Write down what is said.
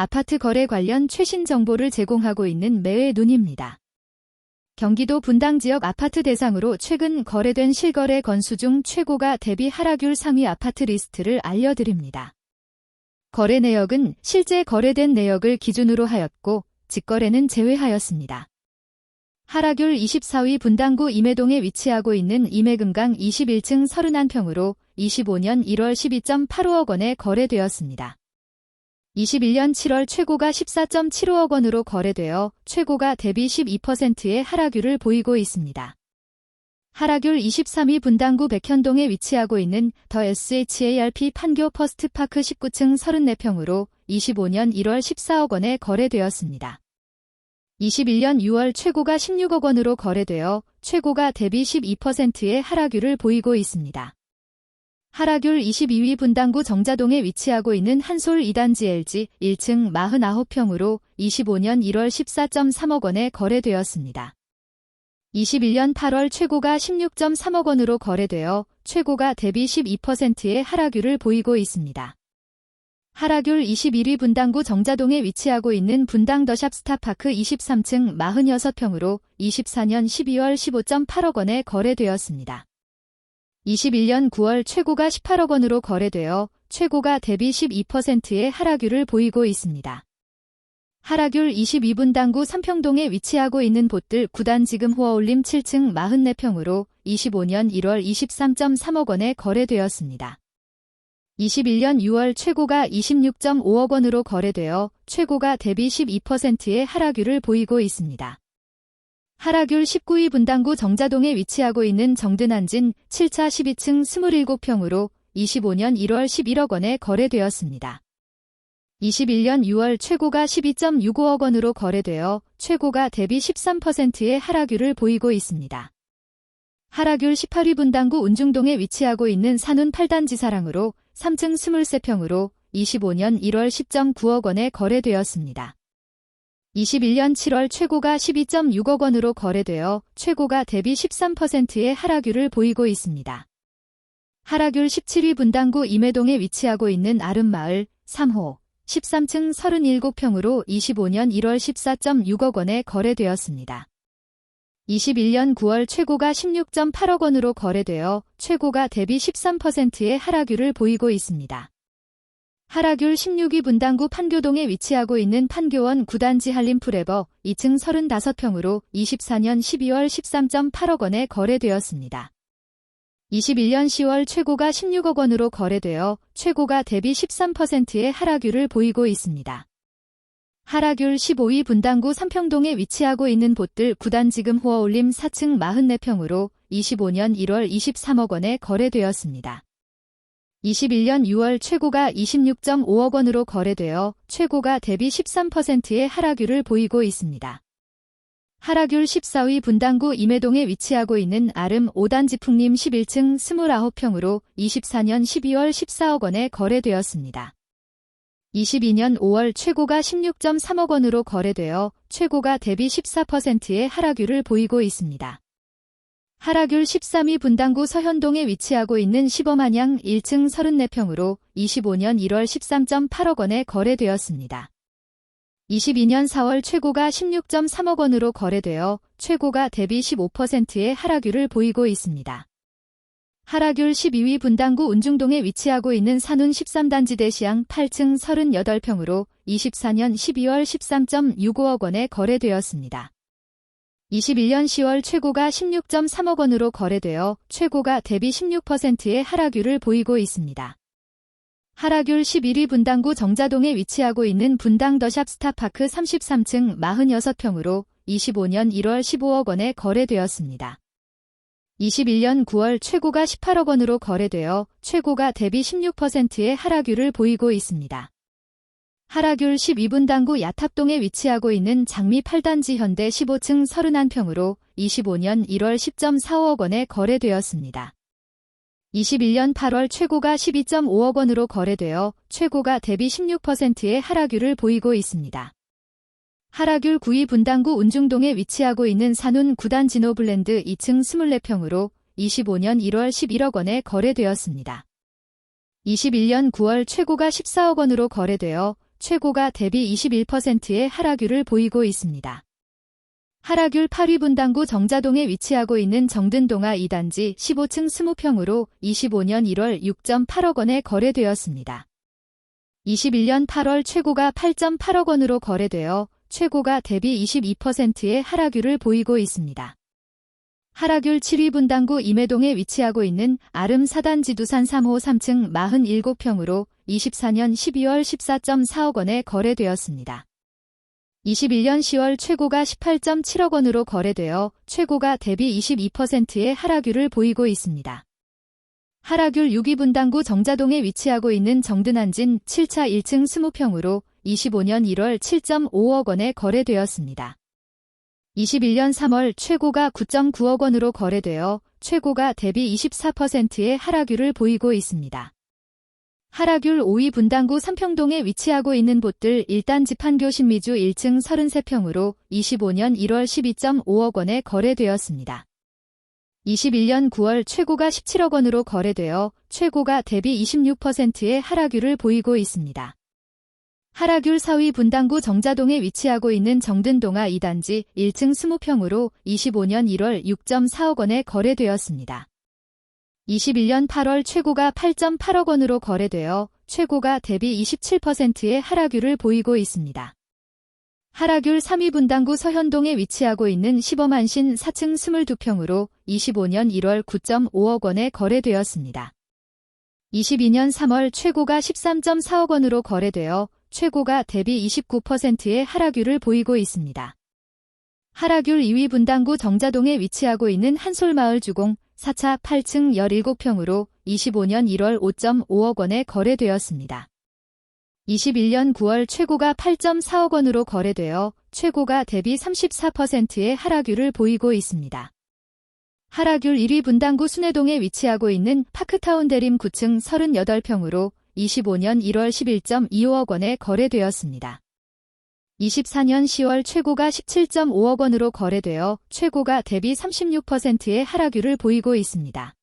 아파트 거래 관련 최신 정보를 제공하고 있는 매의 눈입니다. 경기도 분당 지역 아파트 대상으로 최근 거래된 실거래 건수 중 최고가 대비 하락률 상위 아파트 리스트를 알려드립니다. 거래 내역은 실제 거래된 내역을 기준으로 하였고 직거래는 제외하였습니다. 하락률 24위 분당구 임해동에 위치하고 있는 임해금강 21층 31평으로 25년 1월 12.85억 원에 거래되었습니다. 21년 7월 최고가 14.75억 원으로 거래되어 최고가 대비 12%의 하락률을 보이고 있습니다. 하락률 23위 분당구 백현동에 위치하고 있는 더 SHARP 판교 퍼스트파크 19층 34평으로 25년 1월 14억 원에 거래되었습니다. 21년 6월 최고가 16억 원으로 거래되어 최고가 대비 12%의 하락률을 보이고 있습니다. 하락률 22위 분당구 정자동에 위치하고 있는 한솔 2단지 LG 1층 49평으로 25년 1월 14.3억 원에 거래되었습니다. 21년 8월 최고가 16.3억 원으로 거래되어 최고가 대비 12%의 하락률을 보이고 있습니다. 하락률 21위 분당구 정자동에 위치하고 있는 분당 더샵 스타파크 23층 46평으로 24년 12월 15.8억 원에 거래되었습니다. 21년 9월 최고가 18억 원으로 거래되어 최고가 대비 12%의 하락률을 보이고 있습니다. 하락률 22분당구 삼평동에 위치하고 있는 보뜰 9단 지금 호어올림 7층 44평으로 25년 1월 23.3억 원에 거래되었습니다. 21년 6월 최고가 26.5억 원으로 거래되어 최고가 대비 12%의 하락률을 보이고 있습니다. 하락률 19위 분당구 정자동에 위치하고 있는 정든한진 7차 12층 27평으로 25년 1월 11억 원에 거래되었습니다. 21년 6월 최고가 12.65억 원으로 거래되어 최고가 대비 13%의 하락률을 보이고 있습니다. 하락률 18위 분당구 운중동에 위치하고 있는 산운 8단지 사랑으로 3층 23평으로 25년 1월 10.9억 원에 거래되었습니다. 21년 7월 최고가 12.6억 원으로 거래되어 최고가 대비 13%의 하락률을 보이고 있습니다. 하락률 17위 분당구 임해동에 위치하고 있는 아름마을 3호 13층 37평으로 25년 1월 14.6억 원에 거래되었습니다. 21년 9월 최고가 16.8억 원으로 거래되어 최고가 대비 13%의 하락률을 보이고 있습니다. 하락률 16위 분당구 판교동에 위치하고 있는 판교원 9단지 한림프레버 2층 35평으로 24년 12월 13.8억 원에 거래되었습니다. 21년 10월 최고가 16억 원으로 거래되어 최고가 대비 13%의 하락률을 보이고 있습니다. 하락률 15위 분당구 삼평동에 위치하고 있는 보뜰 9단 지금 호어올림 4층 44평으로 25년 1월 23억 원에 거래되었습니다. 21년 6월 최고가 26.5억 원으로 거래되어 최고가 대비 13%의 하락률을 보이고 있습니다. 하락률 14위 분당구 임해동에 위치하고 있는 아름 5단지 풍림 11층 29평으로 24년 12월 14억 원에 거래되었습니다. 22년 5월 최고가 16.3억 원으로 거래되어 최고가 대비 14%의 하락률을 보이고 있습니다. 하락률 13위 분당구 서현동에 위치하고 있는 시범한양 1층 34평으로 25년 1월 13.8억 원에 거래되었습니다. 22년 4월 최고가 16.3억 원으로 거래되어 최고가 대비 15%의 하락률을 보이고 있습니다. 하락률 12위 분당구 운중동에 위치하고 있는 산운 13단지 대시양 8층 38평으로 24년 12월 13.65억 원에 거래되었습니다. 21년 10월 최고가 16.3억 원으로 거래되어 최고가 대비 16%의 하락률을 보이고 있습니다. 하락률 11위 분당구 정자동에 위치하고 있는 분당 더샵 스타파크 33층 46평으로 25년 1월 15억 원에 거래되었습니다. 21년 9월 최고가 18억 원으로 거래되어 최고가 대비 16%의 하락률을 보이고 있습니다. 하락률 12분당구 야탑동에 위치하고 있는 장미 8단지 현대 15층 31평으로 25년 1월 10.45억 원에 거래되었습니다. 21년 8월 최고가 12.5억 원으로 거래되어 최고가 대비 16%의 하락률을 보이고 있습니다. 하락률 9위 분당구 운중동에 위치하고 있는 산운 9단 진호블랜드 2층 24평으로 25년 1월 11억 원에 거래되었습니다. 21년 9월 최고가 14억 원으로 거래되어 최고가 대비 21%의 하락률을 보이고 있습니다. 하락률 8위 분당구 정자동에 위치하고 있는 정든동아 2단지 15층 20평으로 25년 1월 6.8억 원에 거래되었습니다. 21년 8월 최고가 8.8억 원으로 거래되어 최고가 대비 22%의 하락률을 보이고 있습니다. 하락률 7위 분당구 임해동에 위치하고 있는 아름 4단지 두산 3호 3층 47평으로 24년 12월 14.4억 원에 거래되었습니다. 21년 10월 최고가 18.7억 원으로 거래되어 최고가 대비 22%의 하락률을 보이고 있습니다. 하락률 6위 분당구 정자동에 위치하고 있는 정든한진 7차 1층 20평으로 25년 1월 7.5억 원에 거래되었습니다. 21년 3월 최고가 9.9억 원으로 거래되어 최고가 대비 24%의 하락률을 보이고 있습니다. 하락률 5위 분당구 삼평동에 위치하고 있는 곳들 1단 지판교 신미주 1층 33평으로 25년 1월 12.5억 원에 거래되었습니다. 21년 9월 최고가 17억 원으로 거래되어 최고가 대비 26%의 하락률을 보이고 있습니다. 하락률 4위 분당구 정자동에 위치하고 있는 정든동아 2단지 1층 20평으로 25년 1월 6.4억 원에 거래되었습니다. 21년 8월 최고가 8.8억 원으로 거래되어 최고가 대비 27%의 하락률을 보이고 있습니다. 하락률 3위 분당구 서현동에 위치하고 있는 시범한신 4층 22평으로 25년 1월 9.5억 원에 거래되었습니다. 22년 3월 최고가 13.4억 원으로 거래되어 최고가 대비 29%의 하락률을 보이고 있습니다. 하락률 2위 분당구 정자동에 위치하고 있는 한솔마을 주공 4차 8층 17평으로 25년 1월 5.5억 원에 거래되었습니다. 21년 9월 최고가 8.4억 원으로 거래되어 최고가 대비 34%의 하락률을 보이고 있습니다. 하락률 1위 분당구 순회동에 위치하고 있는 파크타운 대림 9층 38평으로 25년 1월 11.25억 원에 거래되었습니다. 24년 10월 최고가 17.5억 원으로 거래되어 최고가 대비 36%의 하락률을 보이고 있습니다.